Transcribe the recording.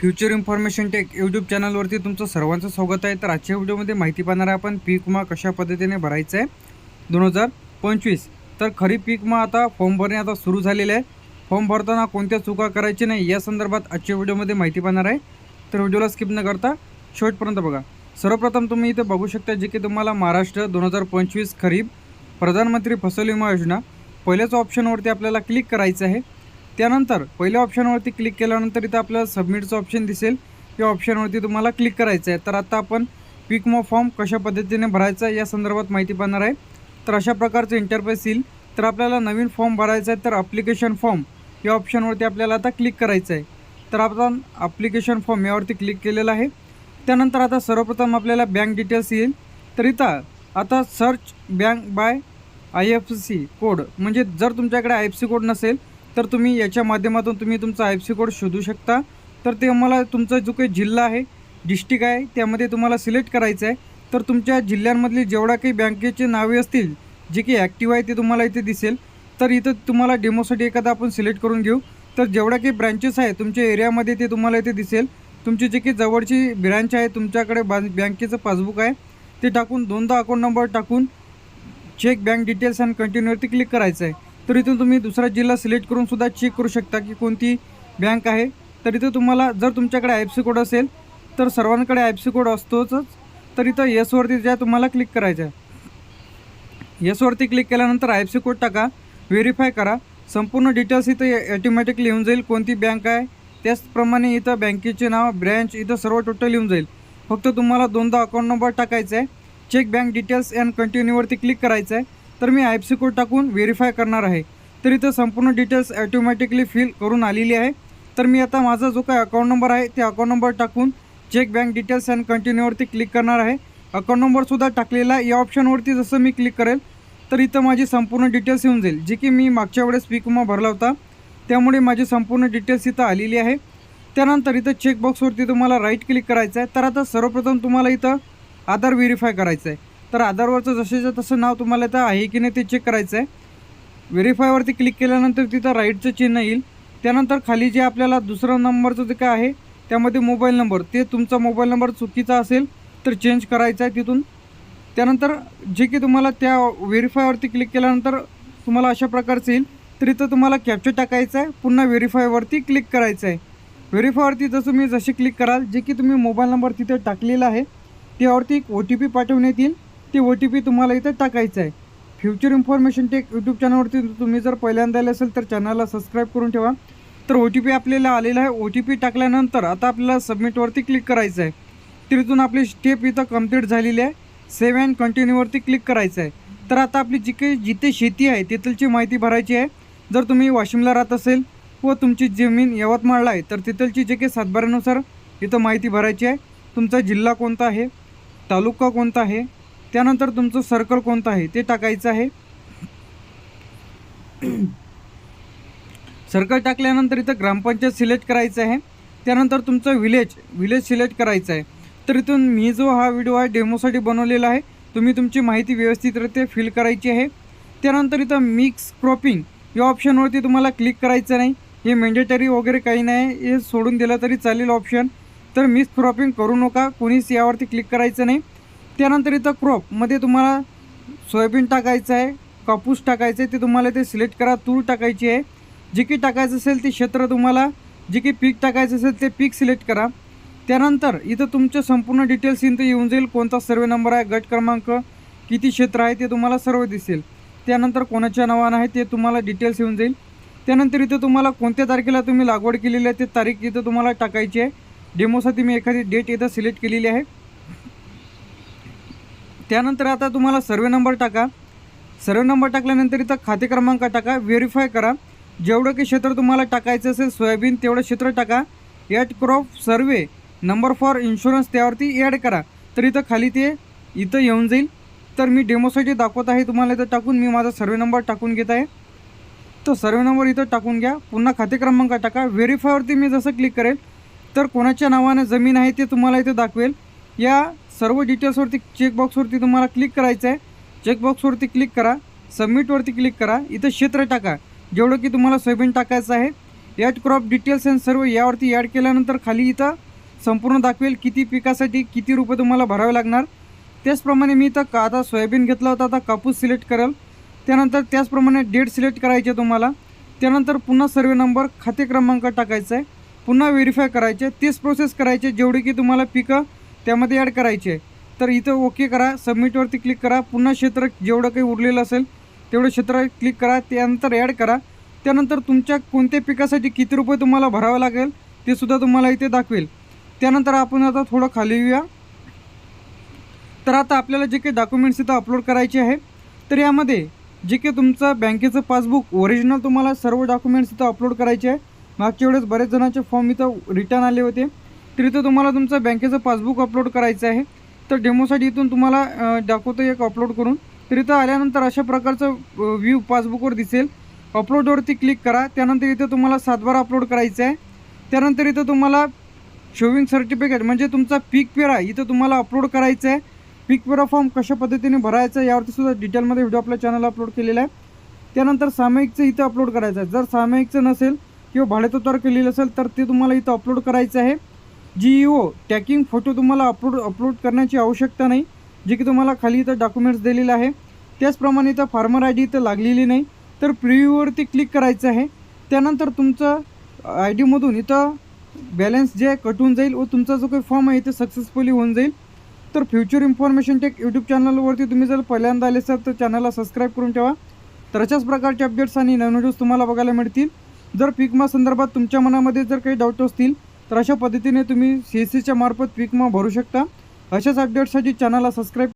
Future information take YouTube चॅनलवरती तुमचं सर्वांचं स्वागत आहे. तर आजच्या व्हिडिओमध्ये माहिती पाहणार आहे आपण पीक विमा कशा पद्धतीने भरायचं आहे. दोन हजार पंचवीस. तर खरीप पीक विमा आता फॉर्म भरणे आता सुरू झालेले आहे. फॉर्म भरताना कोणत्या चुका करायची नाही या संदर्भात आजच्या व्हिडिओमध्ये माहिती पाहणार आहे. तर व्हिडिओला स्किप न करता शेवटपर्यंत बघा. सर्वप्रथम तुम्ही इथे बघू शकता जे की तुम्हाला महाराष्ट्र दोन हजार पंचवीस खरीप प्रधानमंत्री फसल विमा योजना पहिल्याच ऑप्शनवरती आपल्याला क्लिक करायचं आहे. त्यानंतर पहिल्या ऑप्शनवरती क्लिक केल्यानंतर इथं आपल्याला सबमिटचं ऑप्शन दिसेल. या ऑप्शनवरती तुम्हाला क्लिक करायचं आहे तर आता आपण पीक मो फॉर्म कशा पद्धतीने भरायचा आहे या संदर्भात माहिती पाहणार आहे. तर अशा प्रकारचं इंटरफेस येईल. तर आपल्याला नवीन फॉर्म भरायचा आहे तर अप्लिकेशन फॉर्म या ऑप्शनवरती आपल्याला आता क्लिक करायचं आहे तर आपण अप्लिकेशन फॉर्म यावरती क्लिक केलेलं आहे. त्यानंतर आता सर्वप्रथम आपल्याला बँक डिटेल्स येईल. तर इथं आता search bank by I F C code म्हणजे जर तुमच्याकडे आय एफ सी कोड नसेल तर तुम्ही याच्या माध्यमातून तुम्ही तुमचा आय एफ सी कोड शोधू शकता. तर ते मला तुमचा जो काही जिल्हा आहे डिस्ट्रिक्ट आहे त्यामध्ये तुम्हाला सिलेक्ट करायचं आहे. तर तुमच्या जिल्ह्यांमधली जेवढ्या काही बँकेचे नावे असतील जे की ॲक्टिव्ह आहे ते तुम्हाला इथे दिसेल. तर इथं तुम्हाला डेमोसाठी एखादा आपण सिलेक्ट करून घेऊ. तर जेवढ्या काही ब्रँचेस आहे तुमच्या एरियामध्ये ते तुम्हाला इथे दिसेल. तुमची जे काही जवळची ब्रँच आहे तुमच्याकडे बा बँकेचं पासबुक आहे ते टाकून दोनदा अकाउंट नंबर टाकून चेक बँक डिटेल्स अँड कंटिन्यूवरती क्लिक करायचं आहे. तर इथून तुम्ही दुसरा जिल्हा सिलेक्ट करून सुद्धा चेक करू शकता की कोणती बँक आहे. तर इथं तुम्हाला जर तुमच्याकडे आय एफ सी कोड असेल तर सर्वांकडे आय एफ सी कोड असतोच. तर इथं येसवरती ज्या तुम्हाला क्लिक करायचं आहे. येसवरती क्लिक केल्यानंतर आय एफ सी कोड टाका व्हेरीफाय करा. संपूर्ण डिटेल्स इथं ॲटोमॅटिकली येऊन जाईल कोणती बँक आहे. त्याचप्रमाणे इथं बँकेचे नाव ब्रँच इथं सर्व टोटल येऊन जाईल. फक्त तुम्हाला दोनदा अकाउंट नंबर टाकायचा आहे. चेक बँक डिटेल्स अँड कंटिन्यूवरती क्लिक करायचं आहे. तर मी आय एफ सी कोड टाकून व्हेरीफाय करणार आहे. तर इथं संपूर्ण डिटेल्स ॲटोमॅटिकली फिल करून आलेली आहे. तर मी आता माझा जो काही अकाउंट नंबर आहे ते अकाउंट नंबर टाकून चेक बँक डिटेल्स अँड कंटिन्यूवरती क्लिक करणार आहे. अकाउंट नंबरसुद्धा टाकलेला आहे. या ऑप्शनवरती जसं मी क्लिक करेल तर इथं माझी संपूर्ण डिटेल्स येऊन जाईल. जी की मी मागच्या वेळेस पीक विमा भरला होता त्यामुळे माझी संपूर्ण डिटेल्स इथं आलेली आहे. त्यानंतर इथं चेकबॉक्सवरती तुम्हाला राईट क्लिक करायचं आहे. तर आता सर्वप्रथम तुम्हाला इथं आधार व्हेरीफाय करायचं आहे. तर आधारवरचं जसेचं तसं नाव तुम्हाला इथं आहे की नाही ते चेक करायचं आहे व्हेरीफायवरती क्लिक केल्यानंतर तिथं राईटचं चिन्ह येईल. त्यानंतर खाली जे आपल्याला दुसरं नंबरचं जे काय आहे त्यामध्ये मोबाईल नंबर ते तुमचा मोबाईल नंबर चुकीचा असेल तर चेंज करायचा आहे तिथून. त्यानंतर जे की तुम्हाला त्या व्हेरीफायवरती क्लिक केल्यानंतर तुम्हाला अशा प्रकारचं येईल. तर इथं तुम्हाला कॅप्चर टाकायचं आहे पुन्हा व्हेरीफायवरती क्लिक करायचं आहे. व्हेरीफायवरती जसं मी जसे क्लिक कराल जे की तुम्ही मोबाईल नंबर तिथे टाकलेला आहे त्यावरती एक ओ टी पी पाठवण्यात येईल. ते ओ टी पी तुम्हाला इथं टाकायचं आहे. फ्युचर इन्फॉर्मेशन टेक यूट्यूब चॅनलवरती तुम्ही जर पहिल्यांदा आले असेल तर चॅनलला सबस्क्राईब करून ठेवा. तर ओ टी पी आपल्याला आलेला आहे. ओ टी पी टाकल्यानंतर आता आपल्याला सबमिटवरती क्लिक करायचं आहे. तिथून आपली स्टेप इथं कंप्लीट झालेली आहे. सेव्ह अँड कंटिन्यूवरती क्लिक करायचं आहे. तर आता आपली जी काही जिथे शेती आहे तिथलची माहिती भरायची आहे. जर तुम्ही वाशिमला राहत असेल व तुमची जमीन यवतमाळला आहे तर तिथलची जे काही सातबाऱ्यानुसार इथं माहिती भरायची आहे. तुमचा जिल्हा कोणता आहे? तालुका कोणता आहे? त्यानंतर तुमचं सर्कल कोणतं आहे? ते टाकायचं आहे. सर्कल टाकल्यानंतर इथं ग्रामपंचायत सिलेक्ट करायचं आहे. त्यानंतर तुमचं विलेज विलेज सिलेक्ट करायचं आहे. तर इथून मी जो हा व्हिडिओ आहे डेमोसाठी बनवलेला आहे तुम्ही तुमची माहिती व्यवस्थितरित्या फिल करायची आहे. त्यानंतर इथं मिक्स क्रॉपिंग या ऑप्शनवरती तुम्हाला क्लिक करायचं नाही. हे मेंडेटरी वगैरे काही नाही. हे सोडून दिलं तरी चालेल ऑप्शन तर मिक्स क्रॉपिंग करू नका. कोणीच यावरती क्लिक करायचं नाही. त्यानंतर इथं क्रॉपमध्ये तुम्हाला सोयाबीन टाकायचं आहे कापूस टाकायचं आहे ते तुम्हाला ते सिलेक्ट करा तूर टाकायची आहे. जे की टाकायचं असेल ते क्षेत्र तुम्हाला जे की पीक टाकायचं असेल ते पीक सिलेक्ट करा. त्यानंतर इथं तुमचं संपूर्ण डिटेल्स इथं येऊन जाईल कोणता सर्वे नंबर आहे गट क्रमांक किती क्षेत्र आहे ते तुम्हाला सर्व दिसेल. त्यानंतर कोणाच्या नावानं आहे ते तुम्हाला डिटेल्स येऊन जाईल. त्यानंतर इथं तुम्हाला कोणत्या तारखेला तुम्ही लागवड केलेली आहे ते तारीख इथं तुम्हाला टाकायची आहे. डेमोसाठी मी एखादी डेट इथं सिलेक्ट केलेली आहे. त्यानंतर आता तुम्हाला सर्वे नंबर टाका. सर्वे नंबर टाकल्यानंतर इथं खाते क्रमांक टाका व्हेरीफाय करा. जेवढं की क्षेत्र तुम्हाला टाकायचं असेल सोयाबीन तेवढं क्षेत्र टाका. At crop survey number for insurance त्यावरती ॲड करा. तर इथं खाली ते इथं येऊन जाईल. तर मी डेमोसाठी दाखवत आहे तुम्हाला इथं टाकून मी माझा सर्वे नंबर टाकून घेत आहे. तर सर्वे नंबर इथं टाकून घ्या. पुन्हा खाते क्रमांक टाका. व्हेरीफायवरती मी जसं क्लिक करेल तर कोणाच्या नावानं जमीन आहे ते तुम्हाला इथं दाखवेल. या सर्व डिटेल्सवरती चेकबॉक्सवरती तुम्हाला क्लिक करायचं आहे चेकबॉक्सवरती क्लिक करा. सबमिटवरती क्लिक करा. इथं क्षेत्र टाका. जेवढं की तुम्हाला सोयाबीन टाकायचं आहे. ॲड क्रॉप डिटेल्स अँड सर्व यावरती ॲड केल्यानंतर खाली इथं संपूर्ण दाखवेल किती पिकासाठी किती रुपये तुम्हाला भरावे लागणार. त्याचप्रमाणे मी इथं का आता सोयाबीन घेतला होता आता कापूस सिलेक्ट करेल. त्यानंतर त्याचप्रमाणे डेट सिलेक्ट करायची आहे तुम्हाला. त्यानंतर पुन्हा सर्वे नंबर खाते क्रमांक टाकायचा आहे पुन्हा व्हेरीफाय करायचे. तेच प्रोसेस करायचे. जेवढी की तुम्हाला पिकं त्यामध्ये ॲड करायचे. आहे तर इथं ओके करा सबमिटवरती क्लिक करा. पुन्हा क्षेत्र जेवढं काही उरलेलं असेल तेवढं क्षेत्र क्लिक करा. त्यानंतर ॲड करा. त्यानंतर तुमच्या कोणत्या पिकासाठी किती रुपये तुम्हाला भरावं लागेल ते सुद्धा तुम्हाला इथे दाखवेल. त्यानंतर आपण आता थोडं खाली येऊया. तर आता आपल्याला जे काही डॉक्युमेंट्स इथं अपलोड करायचे आहे तर यामध्ये जे काही तुमचं बँकेचं पासबुक ओरिजिनल तुम्हाला सर्व डॉक्युमेंट्स इथं अपलोड करायचे आहे. मागच्या वेळेस बरेच जणांचे फॉर्म इथं रिटर्न आले होते. तर इथं तुम्हाला तुमचं बँकेचं पासबुक अपलोड करायचं आहे. तर डेमोसाठी इथून तुम्हाला दाखवतो एक अपलोड करून. तर इथं आल्यानंतर अशा प्रकारचं व्ह्यू पासबुकवर दिसेल. अपलोडवरती क्लिक करा. त्यानंतर इथं तुम्हाला सातबारा अपलोड करायचं आहे. त्यानंतर इथं तुम्हाला शोविंग सर्टिफिकेट म्हणजे तुमचा पीक पेरा इथं तुम्हाला अपलोड करायचं आहे. पीक पेरा फॉर्म कशा पद्धतीने भरायचा आहे यावरती सुद्धा डिटेलमध्ये व्हिडिओ आपल्या चॅनलला अपलोड केलेला आहे. त्यानंतर सामायिकचं इथं अपलोड करायचं आहे. जर सामायिकचं नसेल किंवा भाडेतत्वावर केलेलं असेल तर ते तुम्हाला इथं अपलोड करायचं आहे. G E O tagging photo तुम्हाला अपलोड अपलोड करण्याची आवश्यकता नाही. जे की तुम्हाला खाली इथं डॉक्युमेंट्स दिलेलं आहे. त्याचप्रमाणे इथं फार्मर आय डी इथं लागलेली नाही. तर प्रिव्ह्यूवरती क्लिक करायचं आहे. त्यानंतर तुमचं आय डीमधून इथं बॅलन्स जे आहे कटून जाईल व तुमचा जो काही फॉर्म आहे ते सक्सेसफुली होऊन जाईल. तर फ्युचर इन्फॉर्मेशन टेक यूट्यूब चॅनलवरती तुम्ही जर पहिल्यांदा आले असाल तर चॅनलला सबस्क्राईब करून ठेवा. तर अशाच प्रकारचे अपडेट्स आणि नवीन व्हिडिओज तुम्हाला बघायला मिळतील. जर पीकमा संदर्भात तुमच्या मनामध्ये जर काही डाऊट असतील तर अशा पद्धतीने तुम्ही सी एस सीच्या मार्फत पीकमा भरू शकता. अशाच अपडेट्ससाठी चॅनलला सबस्क्राईब